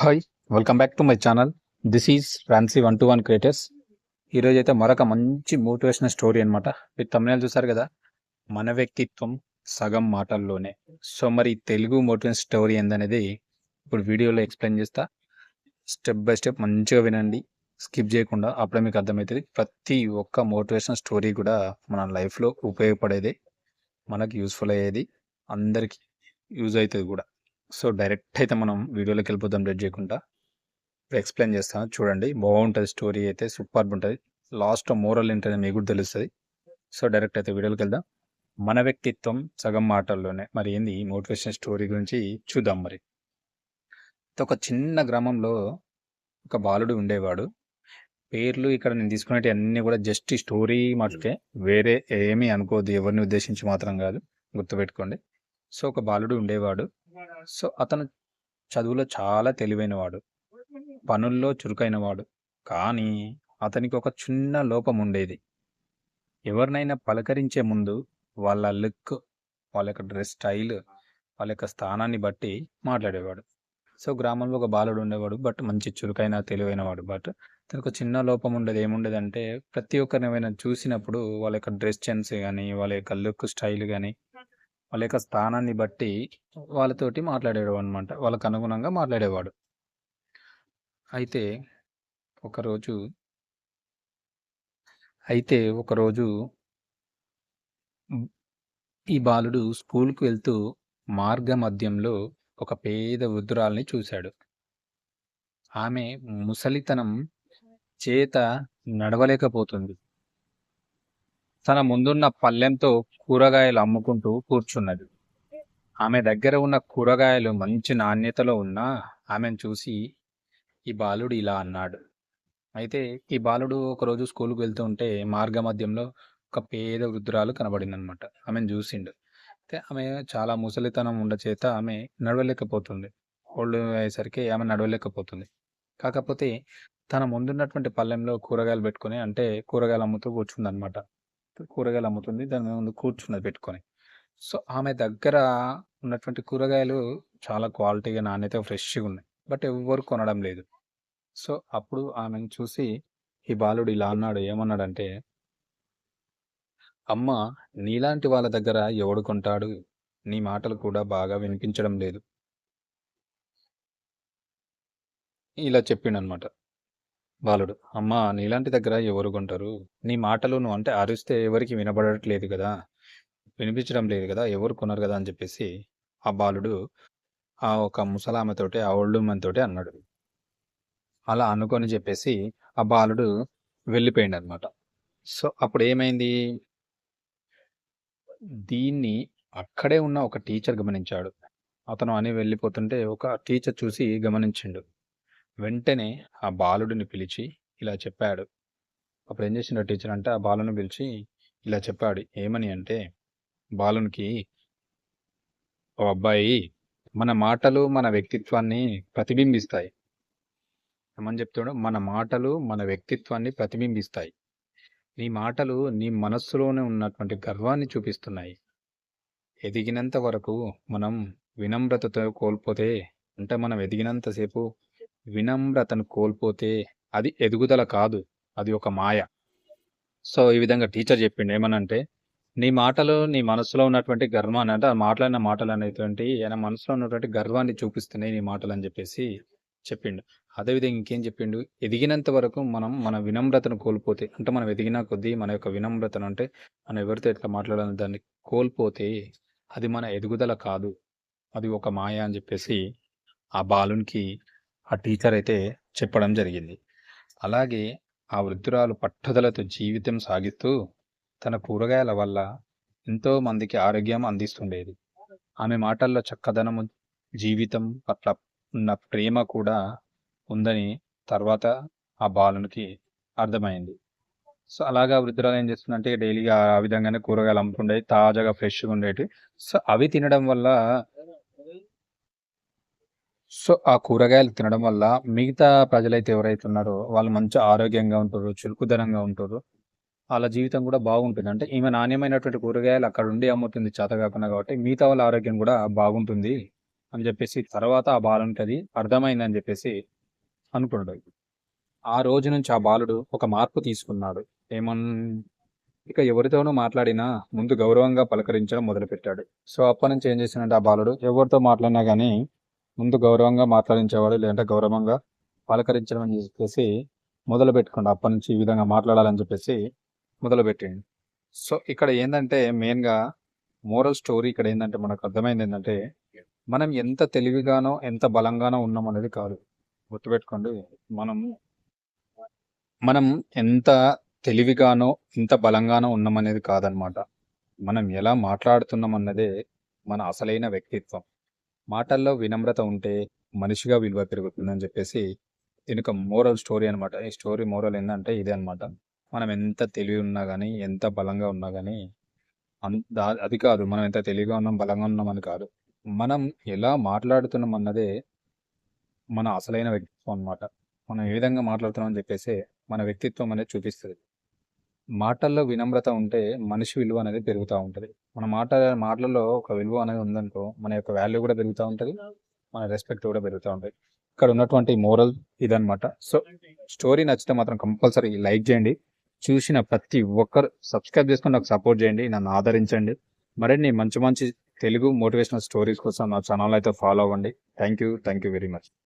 Hi welcome back to my channel this is fancy one two one creators ఈరోజు అయితే మరొక మంచి motivational story అనమాట మీరు తమిళనాడు చూసారు కదా? మన వ్యక్తిత్వం సగం మాటల్లోనే. సో మరి తెలుగు మోటివేషన్ స్టోరీ ఏందనేది ఇప్పుడు వీడియోలో ఎక్స్ప్లెయిన్ చేస్తా. స్టెప్ బై స్టెప్ మంచిగా వినండి. స్కిప్ చేయకుండా అప్పుడే మీకు అర్థమవుతుంది. ప్రతి ఒక్క మోటివేషనల్ స్టోరీ కూడా మన లైఫ్లో ఉపయోగపడేది. మనకి యూస్ఫుల్ అయ్యేది. అందరికీ యూజ్ అవుతుంది కూడా. సో డైరెక్ట్ అయితే మనం వీడియోలోకి వెళ్ళిపోతాం రెడ్ చేయకుండా. ఇప్పుడు ఎక్స్ప్లెయిన్ చేస్తాను చూడండి బాగుంటుంది స్టోరీ అయితే సూపర్ ఉంటుంది. లాస్ట్ మోరల్ ఏంటనే మీకు కూడా తెలుస్తుంది. సో డైరెక్ట్ అయితే వీడియోలోకి వెళ్దాం. మన వ్యక్తిత్వం సగం మాటల్లోనే మరి ఏంది మోటివేషన్ స్టోరీ గురించి చూద్దాం మరి. ఒక చిన్న గ్రామంలో ఒక బాలుడు ఉండేవాడు. పేర్లు ఇక్కడ నేను తీసుకునేవి అన్నీ కూడా జస్ట్ స్టోరీ మటుకే వేరే ఏమీ అనుకోవద్దు ఎవరిని ఉద్దేశించి మాత్రం కాదు గుర్తుపెట్టుకోండి. సో ఒక బాలుడు ఉండేవాడు. సో అతను చదువులో చాలా తెలివైనవాడు. పనుల్లో చురుకైనవాడు. కానీ అతనికి ఒక చిన్న లోపం ఉండేది. ఎవరినైనా పలకరించే ముందు వాళ్ళ లుక్ వాళ్ళ యొక్క డ్రెస్ స్టైల్ వాళ్ళ యొక్క స్థానాన్ని బట్టి మాట్లాడేవాడు. సో గ్రామంలో ఒక బాలుడు ఉండేవాడు బట్ మంచి చురుకైన తెలివైనవాడు. బట్ తనకు చిన్న లోపం ఉండేది. ఏముండేది అంటే ప్రతి ఒక్కరిని ఏమైనా చూసినప్పుడు వాళ్ళ యొక్క డ్రెస్ సెన్స్ కానీ వాళ్ళ యొక్క లుక్ స్టైల్ కానీ వాళ్ళ యొక్క స్థానాన్ని బట్టి వాళ్ళతోటి మాట్లాడేవాడు అనమాట వాళ్ళకు అనుగుణంగా మాట్లాడేవాడు. అయితే ఒకరోజు అయితే ఒకరోజు ఈ బాలుడు స్కూల్కి వెళ్తూ మార్గ మధ్యంలో ఒక పేద వృద్ధురాల్ని చూశాడు. ఆమె ముసలితనం చేత నడవలేకపోతుంది. తన ముందున్న పళ్ళెంతో కూరగాయలు అమ్ముకుంటూ కూర్చున్నది. ఆమె దగ్గర ఉన్న కూరగాయలు మంచి నాణ్యతలో ఉన్నా ఆమెను చూసి ఈ బాలుడు ఇలా అన్నాడు. అయితే ఈ బాలుడు ఒకరోజు స్కూల్కి వెళ్తూ ఉంటే మార్గ మధ్యంలో ఒక పేద వృద్ధురాలు కనబడిందనమాట. ఆమెను చూసిండు. అయితే ఆమె చాలా ముసలితనం ఉండ చేత ఆమె నడవలేకపోతుంది. ఓల్డ్ అయ్యేసరికి ఆమె నడవలేకపోతుంది. కాకపోతే తన ముందున్నటువంటి పళ్ళెంలో కూరగాయలు పెట్టుకుని అంటే కూరగాయలు అమ్ముతూ కూర్చుంది అనమాట కూరగాయలు అమ్ముతుంది. దాని ముందు కూర్చున్నది పెట్టుకొని. సో ఆమె దగ్గర ఉన్నటువంటి కూరగాయలు చాలా క్వాలిటీగా నాణ్యత ఫ్రెష్గా ఉన్నాయి. బట్ ఎవ్వరు కొనడం లేదు. సో అప్పుడు ఆమెను చూసి ఈ బాలుడు ఇలా అన్నాడు ఏమన్నాడంటే అమ్మ నీలాంటి వాళ్ళ దగ్గర ఎవడు కొంటాడు? నీ మాటలు కూడా బాగా వినిపించడం లేదు. ఇలా చెప్పిండనమాట. బాలుడు. అమ్మా నీలాంటి దగ్గర ఎవరు కొంటారు? నీ మాటలు నువ్వు అంటే అరిస్తే ఎవరికి వినబడట్లేదు కదా? వినిపించడం లేదు కదా? ఎవరు కొనరు కదా? అని చెప్పేసి ఆ బాలుడు ఆ ఒక ముసలామెతోటి ఆ ఒళ్ళుమ్మతోటి అన్నాడు. అలా అనుకొని చెప్పేసి ఆ బాలుడు వెళ్ళిపోయింది అనమాట సో అప్పుడు ఏమైంది? దీన్ని అక్కడే ఉన్న ఒక టీచర్ గమనించాడు. అతను అని వెళ్ళిపోతుంటే ఒక టీచర్ చూసి గమనించిండు. వెంటనే ఆ బాలుడిని పిలిచి ఇలా చెప్పాడు. అప్పుడు ఏం చేసిన టీచర్ అంటే ఆ బాలుని పిలిచి ఇలా చెప్పాడు. ఏమని అంటే బాలునికి ఓ అబ్బాయి మన మాటలు మన వ్యక్తిత్వాన్ని ప్రతిబింబిస్తాయి. ఏమని చెప్తాడు మన మాటలు మన వ్యక్తిత్వాన్ని ప్రతిబింబిస్తాయి. నీ మాటలు నీ మనస్సులోనే ఉన్నటువంటి గర్వాన్ని చూపిస్తున్నాయి. ఎదిగినంత వరకు మనం వినమ్రతతో కోల్పోతే అంటే మనం ఎదిగినంతసేపు వినమ్రతను కోల్పోతే అది ఎదుగుదల కాదు అది ఒక మాయ. సో ఈ విధంగా టీచర్ చెప్పిండు. ఏమనంటే నీ మాటలు నీ మనసులో ఉన్నటువంటి గర్వాన్ని అంటే ఆ మాట్లాడిన మాటలు అనేటువంటి ఆయన మనసులో ఉన్నటువంటి గర్వాన్ని చూపిస్తున్నాయి నీ మాటలు అని చెప్పేసి చెప్పిండు. అదేవిధంగా ఇంకేం చెప్పిండు? ఎదిగినంత వరకు మనం మన వినమ్రతను కోల్పోతే అంటే మనం ఎదిగిన కొద్దీ మన యొక్క వినమ్రతను అంటే మనం ఎవరితో ఎట్లా మాట్లాడాలని దాన్ని కోల్పోతే అది మన ఎదుగుదల కాదు అది ఒక మాయ అని చెప్పేసి ఆ బాలునికి ఆ టీచర్ అయితే చెప్పడం జరిగింది. అలాగే ఆ వృద్ధురాలు పట్టుదలతో జీవితం సాగిస్తూ తన కూరగాయల వల్ల ఎంతో మందికి ఆరోగ్యం అందిస్తుండేది. ఆమె మాటల్లో చక్కదనము జీవితం పట్ల ఉన్న ప్రేమ కూడా ఉందని తర్వాత ఆ బాలునికి అర్థమైంది. సో అలాగా వృద్ధురాలు ఏం చేస్తుందంటే డైలీగా ఆ విధంగానే కూరగాయలు అమ్ముతుండేవి తాజాగా ఫ్రెష్గా ఉండేవి సో అవి తినడం వల్ల సో ఆ కూరగాయలు తినడం వల్ల మిగతా ప్రజలైతే ఎవరైతే ఉన్నారో వాళ్ళు మంచి ఆరోగ్యంగా ఉంటారు చురుకుదనంగా ఉంటారు. వాళ్ళ జీవితం కూడా బాగుంటుంది. అంటే ఈమె నాణ్యమైనటువంటి కూరగాయలు అక్కడ ఉండి అమ్ముతుంది చేత కాకుండా కాబట్టి మిగతా వాళ్ళ ఆరోగ్యం కూడా బాగుంటుంది అని చెప్పేసి తర్వాత ఆ బాలునికి అది అర్థమైందని చెప్పేసి అనుకున్నాడు. ఆ రోజు నుంచి ఆ బాలుడు ఒక మార్పు తీసుకున్నాడు. ఏమన్ ఇక ఎవరితోనూ మాట్లాడినా ముందు గౌరవంగా పలకరించడం మొదలుపెట్టాడు. సో అప్పటి నుంచి ఏం చేసినంటే ఆ బాలుడు ఎవరితో మాట్లాడినా కానీ ముందు గౌరవంగా మాట్లాడించేవాడు లేదంటే గౌరవంగా పలకరించడం అని చెప్పేసి మొదలు పెట్టుకోండి. అప్పటి నుంచి ఈ విధంగా మాట్లాడాలని చెప్పేసి మొదలు పెట్టండి సో ఇక్కడ ఏంటంటే మెయిన్గా మోరల్ స్టోరీ ఇక్కడ ఏంటంటే మనకు అర్థమైంది ఏంటంటే మనం ఎంత తెలివిగానో ఎంత బలంగానో ఉన్నాం అనేది కాదు. గుర్తుపెట్టుకోండి మనం మనం ఎంత తెలివిగానో ఎంత బలంగానో ఉన్నామనేది కాదనమాట. మనం ఎలా మాట్లాడుతున్నాం అన్నదే మన అసలైన వ్యక్తిత్వం. మాటల్లో వినమ్రత ఉంటే మనిషిగా విలువ పెరుగుతుందని చెప్పేసి దీనికి మోరల్ స్టోరీ అనమాట ఈ స్టోరీ మోరల్ ఏంటంటే ఇదే అనమాట మనం ఎంత తెలివి ఉన్నా కానీ ఎంత బలంగా ఉన్నా కానీ అంత అది కాదు. మనం ఎంత తెలివిగా ఉన్నాం బలంగా ఉన్నాం అని కాదు. మనం ఎలా మాట్లాడుతున్నాం అన్నదే మన అసలైన వ్యక్తిత్వం అన్నమాట. మనం ఏ విధంగా మాట్లాడుతున్నాం అని చెప్పేసి మన వ్యక్తిత్వం అనేది చూపిస్తుంది. మాటల్లో వినమ్రత ఉంటే మనిషి విలువ అనేది పెరుగుతూ ఉంటుంది. మన మాట మాటలలో ఒక విలువ అనేది ఉందనుకో మన యొక్క వాల్యూ కూడా పెరుగుతూ ఉంటుంది. మన రెస్పెక్ట్ కూడా పెరుగుతూ ఉంటుంది. ఇక్కడ ఉన్నటువంటి మోరల్ ఇదనమాట సో స్టోరీ నచ్చితే మాత్రం కంపల్సరీ లైక్ చేయండి. చూసిన ప్రతి ఒక్కరు సబ్స్క్రైబ్ చేసుకొని నాకు సపోర్ట్ చేయండి. నన్ను ఆదరించండి. మరిన్ని మంచి మంచి తెలుగు మోటివేషనల్ స్టోరీస్ కోసం నా ఛానల్ అయితే ఫాలో అవ్వండి. Thank you thank you very much